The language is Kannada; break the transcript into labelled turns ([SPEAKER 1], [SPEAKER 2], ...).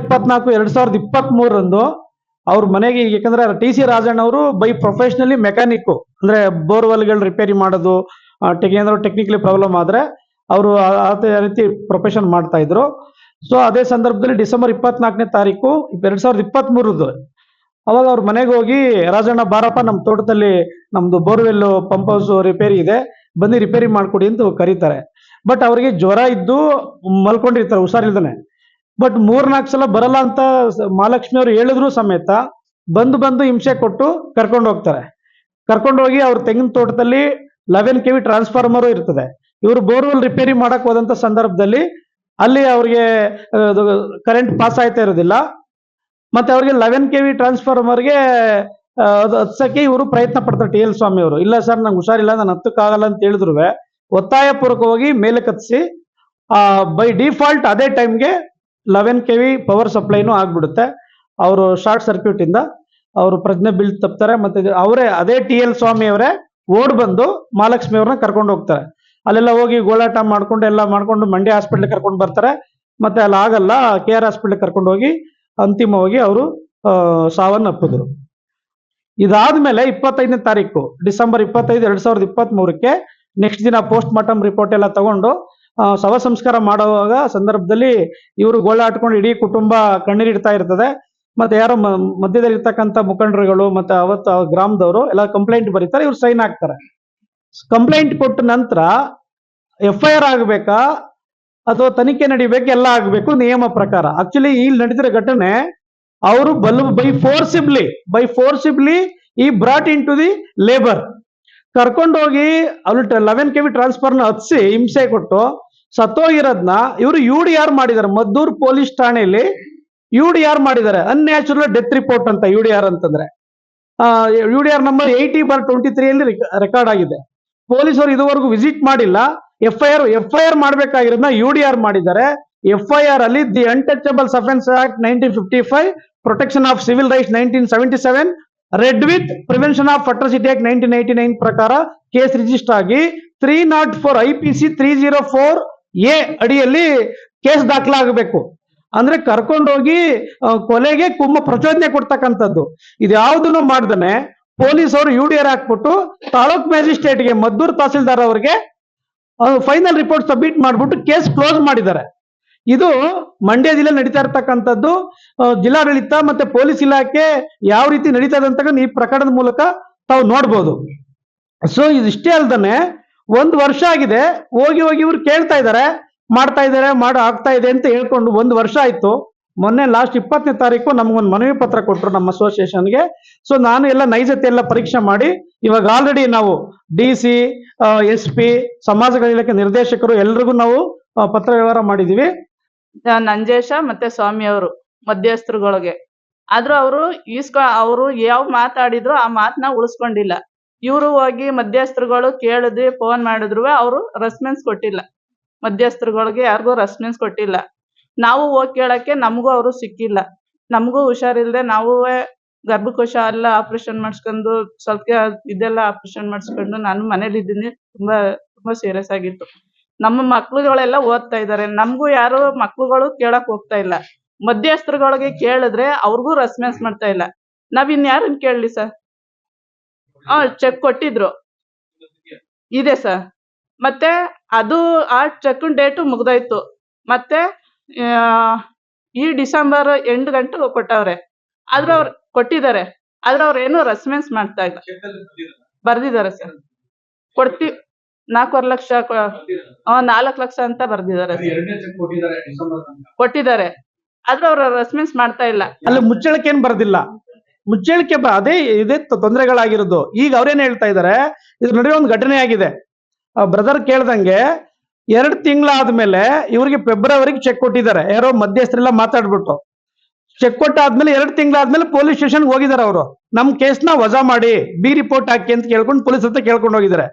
[SPEAKER 1] ಇಪ್ಪತ್ನಾಲ್ಕು, ಎರಡ್ ಸಾವಿರದ ಇಪ್ಪತ್ತ್ ಮೂರರಂದು ಅವ್ರ ಮನೆಗೆ ಯಾಕಂದ್ರೆ ಟಿ ಸಿ ರಾಜಣ್ಣ ಅವರು ಬೈ ಪ್ರೊಫೆಷನಲಿ ಮೆಕ್ಯಾನಿಕ್ ಅಂದ್ರೆ ಬೋರ್ವೆಲ್ಗಳು ರಿಪೇರಿ ಮಾಡೋದು ಏನಾದ್ರು ಟೆಕ್ನಿಕಲಿ ಪ್ರಾಬ್ಲಮ್ ಆದ್ರೆ ಅವರು ಅದೇ ರೀತಿ ಪ್ರೊಫೆಷನ್ ಮಾಡ್ತಾ ಇದ್ರು. ಸೊ ಅದೇ ಸಂದರ್ಭದಲ್ಲಿ ಡಿಸೆಂಬರ್ ಇಪ್ಪತ್ನಾಲ್ಕನೇ ತಾರೀಕು, ಎರಡ್ ಸಾವಿರದ ಇಪ್ಪತ್ತ್ ಮೂರದ್ದು ಅವಾಗ ಅವ್ರ ಮನೆಗೆ ಹೋಗಿ, ರಾಜಣ್ಣ, ಬಾರಪ್ಪ ನಮ್ಮ ತೋಟದಲ್ಲಿ ನಮ್ದು ಬೋರ್ವೆಲ್ ಪಂಪ್ ಹೌಸ್ ರಿಪೇರಿ ಇದೆ ಬಂದು ರಿಪೇರಿ ಮಾಡ್ಕೊಡಿ ಅಂತ ಕರೀತಾರೆ. ಬಟ್ ಅವರಿಗೆ ಜ್ವರ ಇದ್ದು ಮಲ್ಕೊಂಡಿರ್ತಾರೆ, ಹುಷಾರಿಲ್ದಾನೆ. ಬಟ್ ಮೂರ್ನಾಲ್ಕು ಸಲ ಬರಲ್ಲ ಅಂತ ಮಹಾಲಕ್ಷ್ಮಿ ಅವರು ಹೇಳಿದ್ರು ಸಮೇತ ಬಂದು ಬಂದು ಹಿಂಸೆ ಕೊಟ್ಟು ಕರ್ಕೊಂಡು ಹೋಗ್ತಾರೆ. ಕರ್ಕೊಂಡು ಹೋಗಿ ಅವ್ರ ತೆಂಗಿನ ತೋಟದಲ್ಲಿ ಲೆವೆನ್ ಕೆ ವಿ ಟ್ರಾನ್ಸ್ಫಾರ್ಮರು ಇರ್ತದೆ. ಇವರು ಬೋರ್ವೆಲ್ ರಿಪೇರಿ ಮಾಡಕ್ ಹೋದಂತ ಸಂದರ್ಭದಲ್ಲಿ ಅಲ್ಲಿ ಅವ್ರಿಗೆ ಕರೆಂಟ್ ಪಾಸ್ ಆಯ್ತಾ ಇರೋದಿಲ್ಲ. ಮತ್ತೆ ಅವ್ರಿಗೆ ಲೆವೆನ್ ಕೆ ವಿ ಟ್ರಾನ್ಸ್ಫಾರ್ಮರ್ಗೆ ಅದು ಹತ್ಸಕ್ಕೆ ಇವರು ಪ್ರಯತ್ನ ಪಡ್ತಾರೆ ಟಿ ಎಲ್ ಸ್ವಾಮಿ ಅವರು. ಇಲ್ಲ ಸರ್, ನಂಗೆ ಹುಷಾರಿಲ್ಲ, ನಾನು ಹತ್ತಕ್ಕಾಗಲ್ಲ ಅಂತ ಹೇಳಿದ್ರು ಒತ್ತಾಯ ಪೂರ್ವಕವಾಗಿ ಮೇಲೆ ಕತ್ಸಿ ಬೈ ಡಿಫಾಲ್ಟ್ ಅದೇ ಟೈಮ್ಗೆ ಲೆವೆನ್ ಕೆ ವಿ ಪವರ್ ಸಪ್ಲೈನು ಆಗ್ಬಿಡುತ್ತೆ. ಅವರು ಶಾರ್ಟ್ ಸರ್ಕ್ಯೂಟ್ ಇಂದ ಅವರು ಪ್ರಜ್ಞೆ ಬೀಳ್ ತಪ್ತಾರೆ. ಮತ್ತೆ ಅವರೇ, ಅದೇ ಟಿ ಎಲ್ ಸ್ವಾಮಿ ಅವರೇ ಓಡ್ ಬಂದು ಮಹಾಲಕ್ಷ್ಮಿ ಅವ್ರನ್ನ ಕರ್ಕೊಂಡು ಹೋಗ್ತಾರೆ. ಅಲ್ಲೆಲ್ಲ ಹೋಗಿ ಗೋಳಾಟ ಮಾಡ್ಕೊಂಡು ಎಲ್ಲ ಮಾಡ್ಕೊಂಡು ಮಂಡ್ಯ ಹಾಸ್ಪಿಟ್ಲ್ ಕರ್ಕೊಂಡು ಬರ್ತಾರೆ. ಮತ್ತೆ ಅಲ್ಲಿ ಆಗಲ್ಲ ಕೆ ಆರ್ ಹಾಸ್ಪಿಟ್ಲ್ ಕರ್ಕೊಂಡು ಹೋಗಿ ಅಂತಿಮವಾಗಿ ಅವರು ಸಾವನ್ನಪ್ಪಿದ್ರು ಇದಾದ್ಮೇಲೆ ಇಪ್ಪತ್ತೈದನೇ ತಾರೀಕು, ಡಿಸೆಂಬರ್ ಇಪ್ಪತ್ತೈದು, ಎರಡ್ ಸಾವಿರದ ಇಪ್ಪತ್ತ್ ಮೂರಕ್ಕೆ ನೆಕ್ಸ್ಟ್ ದಿನ ಪೋಸ್ಟ್ ಮಾರ್ಟಮ್ ರಿಪೋರ್ಟ್ ಎಲ್ಲ ತಗೊಂಡು ಶವ ಸಂಸ್ಕಾರ ಮಾಡುವಾಗ ಸಂದರ್ಭದಲ್ಲಿ ಇವರು ಗೋಳಾಡ್ಕೊಂಡು ಇಡೀ ಕುಟುಂಬ ಕಣ್ಣೀರಿಡ್ತಾ ಇರ್ತದೆ. ಮತ್ತೆ ಯಾರೋ ಮಧ್ಯದಲ್ಲಿ ಇರ್ತಕ್ಕಂಥ ಮುಖಂಡರುಗಳು ಮತ್ತೆ ಅವತ್ತು ಗ್ರಾಮದವರು ಎಲ್ಲ ಕಂಪ್ಲೇಂಟ್ ಬರೀತಾರೆ, ಇವ್ರು ಸೈನ್ ಹಾಕ್ತಾರೆ. ಕಂಪ್ಲೇಂಟ್ ಕೊಟ್ಟ ನಂತರ ಎಫ್ ಐ ಆರ್ ಆಗ್ಬೇಕಾ? ಅಥವಾ ತನಿಖೆ ನಡಿಬೇಕು, ಎಲ್ಲ ಆಗ್ಬೇಕು, ನಿಯಮ ಪ್ರಕಾರ. ಆಕ್ಚುಲಿ ಇಲ್ಲಿ ನಡೆದಿರೋ ಘಟನೆ, ಅವರು ಬಲ್ ಬೈ ಫೋರ್ಸಿಬ್ಲಿ ಬೈ ಫೋರ್ಸಿಬ್ಲಿ ಈ brought in to the labour ಕರ್ಕೊಂಡೋಗಿ ಅಲ್ಲಿ ಲೆವೆನ್ ಕೆ ವಿ ಟ್ರಾನ್ಸ್ಫರ್ನ ಹತ್ಸಿ ಹಿಂಸೆ ಕೊಟ್ಟು ಸತ್ತೋಗಿರೋದ್ನ ಇವರು ಯು ಡಿ ಆರ್ ಮಾಡಿದ್ದಾರೆ ಮದ್ದೂರ್ ಪೊಲೀಸ್ ಠಾಣೆಯಲ್ಲಿ ಯು ಡಿ ಆರ್ ಮಾಡಿದ್ದಾರೆ ಅನ್ಯಾಚುರಲ್ ಡೆತ್ ರಿಪೋರ್ಟ್ ಅಂತ ಯು ಡಿ ಆರ್ ಅಂತಂದ್ರೆ. U D R number eighty bar twenty three ಅಲ್ಲಿ ರೆಕಾರ್ಡ್ ಆಗಿದೆ. ಪೊಲೀಸರು ಇದುವರೆಗೂ ವಿಸಿಟ್ ಮಾಡಿಲ್ಲ. F I R F I R ಮಾಡಬೇಕಾಗಿರೋದನ್ನ U D R ಮಾಡಿದ್ದಾರೆ. ಎಫ್ ಐ ಆರ್ ಅಲ್ಲಿ the untouchables offences act nineteen fifty five protection of civil rights nineteen seventy seven read with prevention of atrocity act nineteen ninety nine ಪ್ರಕಾರ ಕೇಸ್ ರಿಜಿಸ್ಟರ್ ಆಗಿ three not four I P C three zero four A ಅಡಿಯಲ್ಲಿ ಕೇಸ್ ದಾಖಲಾಗಬೇಕು. ಅಂದ್ರೆ ಕರ್ಕೊಂಡೋಗಿ ಕೊಲೆಗೆ ಕುಮ್ಮ ಪ್ರಚೋದನೆ ಕೊಡ್ತಕ್ಕಂಥದ್ದು. ಇದ್ಯಾವುದನ್ನು ಮಾಡ್ದನೆ ಪೊಲೀಸ್ ಅವರು ಯು ಡಿ ಆರ್ ಹಾಕ್ಬಿಟ್ಟು ತಾಲೂಕ್ ಮ್ಯಾಜಿಸ್ಟ್ರೇಟ್ಗೆ ಮದ್ದೂರು ತಹಸೀಲ್ದಾರ್ ಅವರಿಗೆ ಫೈನಲ್ ರಿಪೋರ್ಟ್ ಸಬ್ಮಿಟ್ ಮಾಡ್ಬಿಟ್ಟು ಕೇಸ್ ಕ್ಲೋಸ್ ಮಾಡಿದ್ದಾರೆ. ಇದು ಮಂಡ್ಯ ಜಿಲ್ಲೆ ನಡೀತಾ ಇರ್ತಕ್ಕಂಥದ್ದು ಜಿಲ್ಲಾಡಳಿತ ಮತ್ತೆ ಪೊಲೀಸ್ ಇಲಾಖೆ ಯಾವ ರೀತಿ ನಡೀತಾ ಇದೆ ಅಂತ ಈ ಪ್ರಕರಣದ ಮೂಲಕ ತಾವು ನೋಡ್ಬೋದು. ಸೊ ಇದಿಷ್ಟೇ ಅಲ್ದನೆ ಒಂದು ವರ್ಷ ಆಗಿದೆ, ಹೋಗಿ ಹೋಗಿ ಇವ್ರು ಕೇಳ್ತಾ ಇದ್ದಾರೆ, ಮಾಡ್ತಾ ಇದ್ದಾರೆ, ಮಾಡ, ಆಗ್ತಾ ಇದೆ ಅಂತ ಹೇಳ್ಕೊಂಡು ಒಂದು ವರ್ಷ ಆಯ್ತು. ಮೊನ್ನೆ ಲಾಸ್ಟ್ ಇಪ್ಪತ್ತನೇ ತಾರೀಕು ನಮ್ಗೊಂದು ಮನವಿ ಪತ್ರ ಕೊಟ್ಟರು ನಮ್ಮ ಅಸೋಸಿಯೇಷನ್ಗೆ ಸೊ ನಾನು ಎಲ್ಲ ನೈಜತೆ ಎಲ್ಲ ಪರೀಕ್ಷೆ ಮಾಡಿ, ಇವಾಗ ಆಲ್ರೆಡಿ ನಾವು ಡಿ ಸಿ ಎಸ್ ಪಿ ಸಮಾಜ ಇಲಾಖೆ ನಿರ್ದೇಶಕರು ಎಲ್ರಿಗೂ ನಾವು ಪತ್ರ ವ್ಯವಹಾರ ಮಾಡಿದೀವಿ.
[SPEAKER 2] ನಂಜೇಶ ಮತ್ತೆ ಸ್ವಾಮಿ ಅವರು ಮಧ್ಯಸ್ಥರುಗಳಿಗೆ. ಆದ್ರೂ ಅವರು ಈಸ್ಕೊ, ಅವರು ಯಾವ ಮಾತಾಡಿದ್ರು ಆ ಮಾತನ್ನ ಉಳಿಸ್ಕೊಂಡಿಲ್ಲ. ಇವರು ಹೋಗಿ ಮಧ್ಯಸ್ಥರುಗಳು ಕೇಳಿದ್ವಿ ಫೋನ್ ಮಾಡಿದ್ರು ಅವರು ರೆಸ್ಪಾನ್ಸ್ ಕೊಟ್ಟಿಲ್ಲ. ಮಧ್ಯಸ್ಥರುಗಳಿಗೆ ಯಾರಿಗೂ ರೆಸ್ಪಾನ್ಸ್ ಕೊಟ್ಟಿಲ್ಲ. ನಾವು ಹೋಗಿ ಕೇಳಕ್ಕೆ ನಮಗೂ ಅವರು ಸಿಕ್ಕಿಲ್ಲ. ನಮಗೂ ಹುಷಾರಿಲ್ಲದೆ ನಾವು ಗರ್ಭಕೋಶ ಎಲ್ಲ ಆಪರೇಷನ್ ಮಾಡಿಸ್ಕೊಂಡು, ಸ್ವಲ್ಪ ಇದೆಲ್ಲ ಆಪರೇಷನ್ ಮಾಡಿಸ್ಕೊಂಡು ನಾನು ಮನೇಲಿ ಇದ್ದೀನಿ ತುಂಬಾ ತುಂಬಾ ಸೀರಿಯಸ್ ಆಗಿತ್ತು. ನಮ್ಮ ಮಕ್ಳುಗಳೆಲ್ಲ ಓದ್ತಾ ಇದ್ದಾರೆ ನಮಗೂ ಯಾರು ಮಕ್ಳುಗಳು ಕೇಳಕ್ ಹೋಗ್ತಾ ಇಲ್ಲ. ಮಧ್ಯಸ್ಥರುಗಳಿಗೆ ಕೇಳಿದ್ರೆ ಅವ್ರಿಗೂ ರೆಸ್ಪಾನ್ಸ್ ಮಾಡ್ತಾ ಇಲ್ಲ. ನಾವ್ ಇನ್ಯಾರನ್ ಕೇಳಲಿ ಸರ್? ಆ, ಚೆಕ್ ಕೊಟ್ಟಿದ್ರು. ಇದೆ ಸರ್. ಮತ್ತೆ ಅದು ಆ ಚೆಕ್ ಡೇಟು ಮುಗ್ದಾಯ್ತು. ಮತ್ತೆ ಈ ಡಿಸೆಂಬರ್ ಎಂಟು ಗಂಟೆ ಕೊಟ್ಟವ್ರೆ. ಆದ್ರೆ ಅವ್ರು ಕೊಟ್ಟಿದ್ದಾರೆ. ಆದ್ರೆ ಅವ್ರೇನು ರೆಸ್ಪಾನ್ಸ್ ಮಾಡ್ತಾ ಇಲ್ಲ. ಬರ್ದಿದ್ದಾರೆ ಸರ್. ಕೊಡ್ತಿ ನಾಲ್ಕೂವರೆ ಲಕ್ಷ ನಾಲ್ಕು ಲಕ್ಷ ಅಂತ ಬರ್ದಿದ್ದಾರೆ. ಕೊಟ್ಟಿದ್ದಾರೆ ಆದ್ರೆ ಅವ್ರ ರೆಸ್ಪಾನ್ಸ್ ಮಾಡ್ತಾ ಇಲ್ಲ.
[SPEAKER 1] ಅಲ್ಲಿ ಮುಚ್ಚಳಕ್ಕೆ ಏನ್ ಬರ್ದಿಲ್ಲ? ಮುಚ್ಚಳಿಕೆ ಬ- ಅದೇ ಇದೇ ತೊಂದರೆಗಳಾಗಿರೋದು. ಈಗ ಅವ್ರೇನ್ ಹೇಳ್ತಾ ಇದಾರೆ ಇದ್ರ ನಡುವೆ ಒಂದು ಘಟನೆ ಆಗಿದೆ. ಬ್ರದರ್ ಕೇಳ್ದಂಗೆ ಎರಡು ತಿಂಗಳಾದ್ಮೇಲೆ ಇವ್ರಿಗೆ ಫೆಬ್ರವರಿಗೆ ಚೆಕ್ ಕೊಟ್ಟಿದ್ದಾರೆ. ಯಾರೋ ಮಧ್ಯಸ್ಥರೆಲ್ಲ ಮಾತಾಡ್ಬಿಟ್ಟು. ಚೆಕ್ ಕೊಟ್ಟಾದ್ಮೇಲೆ ಎರಡು ತಿಂಗಳಾದ್ಮೇಲೆ ಪೊಲೀಸ್ ಸ್ಟೇಷನ್ ಹೋಗಿದ್ದಾರೆ ಅವರು. ನಮ್ ಕೇಸ್ನ ವಜಾ ಮಾಡಿ ಬಿ ರಿಪೋರ್ಟ್ ಹಾಕಿ ಅಂತ ಕೇಳ್ಕೊಂಡು ಪೊಲೀಸ್ ಹತ್ರ ಕೇಳ್ಕೊಂಡು ಹೋಗಿದ್ದಾರೆ.